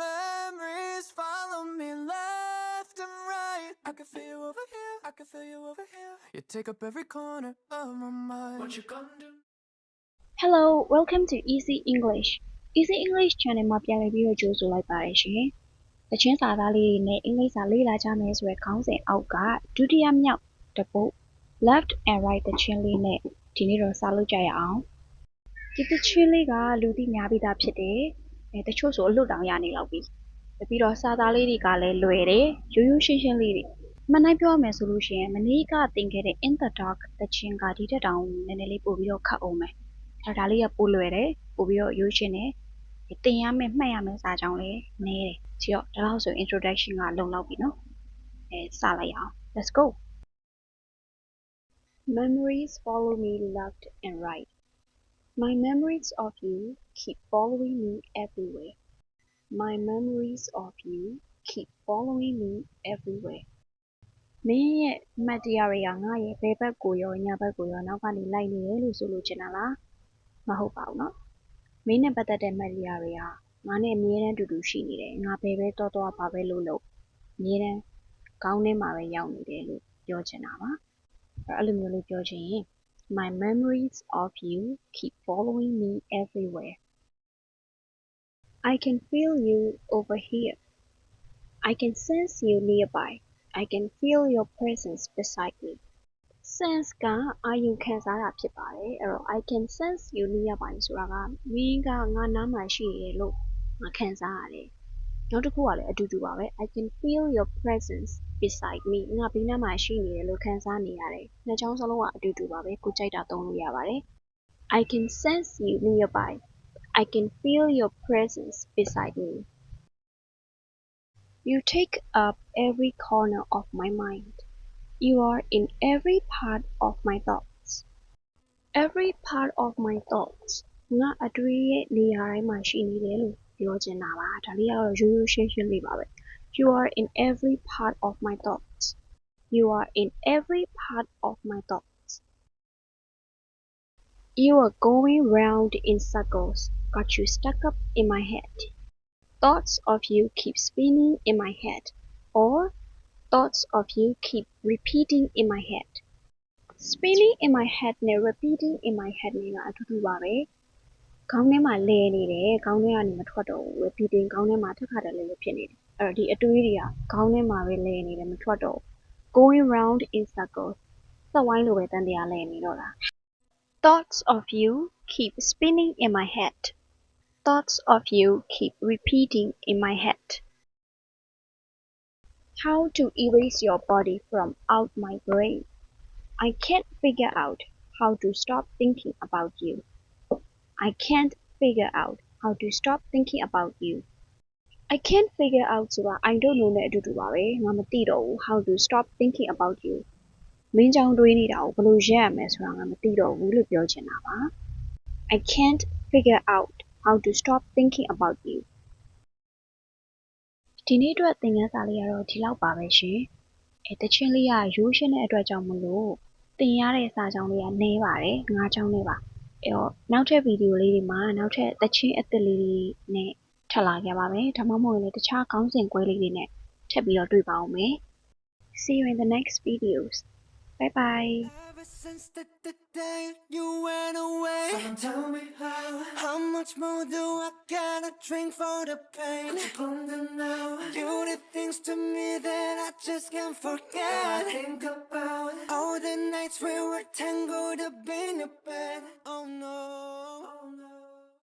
memories follow me left and right. I can feel you over here, I can feel you over here. You take up every corner of my mind. What you gonna do? Hello welcome to Easy English Easy English channel မှာပြန်လည်ပြီးတော့ကြိုဆိုလိုက်ပါတယ်ရှင်။တချင်းစာသားလေးတွေနဲ့အင်္ဂလိပ်စာလေ့လာကြမယ်ဆိုတဲ့ခေါင်းစဉ်အောက်ကဒုတိယမြောက်တစ်ပုဒ် left and right တချင်းလေးနဲ့ဒီနေ့တော့စလုပ်ကြရအောင်။ဒီတချင်းလေးကလူသိများပြီးသားဖြစ်တယ်။ အဲတချို့ဆိုအလွတ်တောင်ရနေလောက်ပြီ။ပြီးတော့စာသားလေးတွေကလည်းလွယ်တယ်ရိုးရိုးရှင်းရှင်းလေးတွေမနိုင်ပြောရမယ်ဆိုလို့ရှိရင်မနေ့ကသင်ခဲ့တဲ့ in the dark တချင်းကဒီတက်တောင်နည်းနည်းလေးပို့ပြီးတော့ခတ်အောင်မယ်။ဒါဒါလေးကပိုလွယ်တယ်ပို့ပြီးတော့ရိုးရှင်းတယ်တင်ရမယ်မှတ်ရမယ်စာကြောင်းလေးနည်းတယ်ကြည့်တော့ဒါတော့ဆို introduction ကလုံလောက်ပြီနော်အဲစလိုက်အောင် let's go memories follow me left and right my memories of you keep following me everywhere my memories of you keep following me everywhere မင်းရဲ့အမှတ်တရတွေကငါရဲ့ဘယ်ဘက်ကိုရောညာဘက်ကိုရောနောက်ကနေလိုက်နေတယ်လို့ဆိုလို့ချင်တာလား မဟုတ်ပါဘူးเนาะမင်းနဲ့ပတ်သက်တဲ့မက်လီယာတွေဟာငါနဲ့အမြဲတမ်းတူတူရှိနေတယ်ငါဘယ်ပဲတော့တော့ပါပဲလို့လို့အမြဲတမ်းကောင်းထဲမှာပဲရောက်နေတယ်လို့ပြောချင်တာပါအဲ့လိုမျိုးလေးပြောချင်ရင် My memories of you keep following me everywhere I can feel you over here I can sense you nearby I can feel your presence beside me sense ကအာယုခံစားတာဖြစ်ပါတယ်အဲ့တော့ I can sense you nearby ဆိုတာကမင်းကငါနားမှာရှိရလို့ငါခံစားရတယ် နောက်တစ်ခုကလည်းအတူတူပါပဲ I can feel your presence beside me ငါဘေးနားမှာရှိနေတယ်လို့ခံစားနေရတယ်နှစ်ချောင်းစလုံးကအတူတူပါပဲကိုကြိုက်တာသုံးလို့ရပါတယ် I can sense you nearby I can feel your presence beside me You take up every corner of my mind You are in every part of my thoughts. Every part of my thoughts. ငါအတွေးရဲ့နေရာတိုင်းမှာရှိနေတယ်လို့ ပြောချင်တာပါ။ဒါလေးကတော့ရိုးရိုးရှင်းရှင်းလေးပါပဲ။ You are in every part of my thoughts. You are in every part of my thoughts. You are going round in circles. Got you stuck up in my head. Thoughts of you keep spinning in my head. Or thoughts of you keep repeating in my head. Spinning in my head နဲ့ repeating in my head နဲ့ကအတူတူပါပဲ။ ခေါင်းထဲမှာလဲနေတယ်ခေါင်းထဲကနေမထွက်တော့ဘူး repeating ခေါင်းထဲမှာတစ်ခါတည်းလဲလဲဖြစ်နေတယ်။အဲ့တော့ဒီအတွေးတွေကခေါင်းထဲမှာပဲလဲနေတယ်မထွက်တော့ဘူး။ Going round in circles စက်ဝိုင်းလိုပဲတန်တရားလဲနေတော့တာ။ Thoughts of you keep spinning in my head. Thoughts of you keep repeating in my head. How to erase your body from out my brain. I can't figure out how to stop thinking about you. I can't figure out how to stop thinking about you. I can't figure out ဆိုတာ I don't know နဲ့အတူတူပါပဲငါမသိတော့ဘူး how to stop thinking about you မင်းကြောင့်တွေးနေတာကိုဘယ်လိုရပ်ရမလဲဆိုတာငါမသိတော့ဘူးလို့ပြောချင်တာပါ I can't figure out how to stop thinking about you ဒီနေ့အတွက်သင်ခန်းစာလေးကတော့ဒီလောက်ပါပဲရှင်။အဲတချင်းလေးကရိုးရှင်းတဲ့အတွက်ကြောင့်မလို့သင်ရတဲ့စာကြောင်းလေးကနည်းပါတယ်။ငါးကြောင်းလေးပါ။ အဲတော့နောက်ထပ်ဗီဒီယိုလေးတွေမှာနောက်ထပ်တချင်းအသစ်လေးတွေနဲ့ထပ်လာကြပါမယ်။ဒါမှမဟုတ်ရင်လည်းတခြားခေါင်းစဉ်ကွဲလေးတွေနဲ့ထပ်ပြီးတော့တွေ့ပါအောင်မယ်။ See you in the next videos. Bye bye. Ever since the, the day you went away, Someone tell me how. much more do I gotta drink for the pain? I ponder now. You did things to me that I just can't forget. I think about all the nights we were tangled up in your bed. Oh no. Oh no.